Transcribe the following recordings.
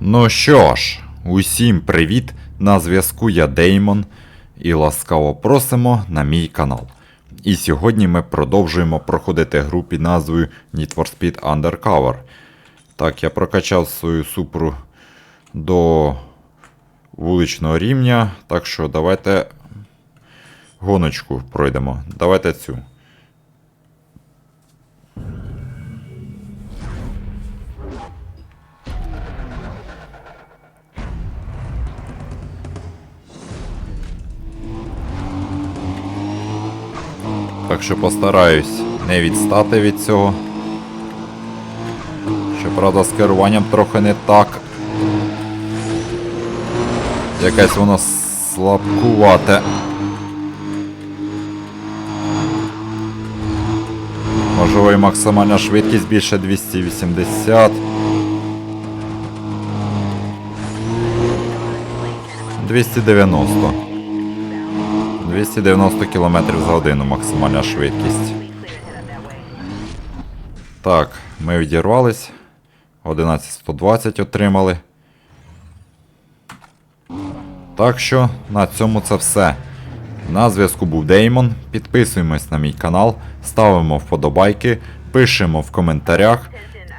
Ну що ж, усім привіт! На зв'язку я Деймон і ласкаво просимо на мій канал. І сьогодні ми продовжуємо проходити гру під назвою Need for Speed Undercover. Так, я прокачав свою супру до вуличного рівня, так що давайте гоночку пройдемо. Давайте цю. Так що постараюсь не відстати від цього. Щоправда, з керуванням трохи не так. Якесь воно слабкувате. Можливо і максимальна швидкість більше 280. 290. 290 км за годину максимальна швидкість. Так, ми відірвались. 11120 отримали. Так що на цьому це все. На зв'язку був Деймон. Підписуємось на мій канал, ставимо вподобайки, пишемо в коментарях.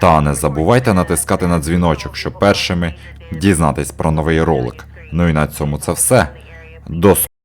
Та не забувайте натискати на дзвіночок, щоб першими дізнатись про новий ролик. Ну і на цьому це все. До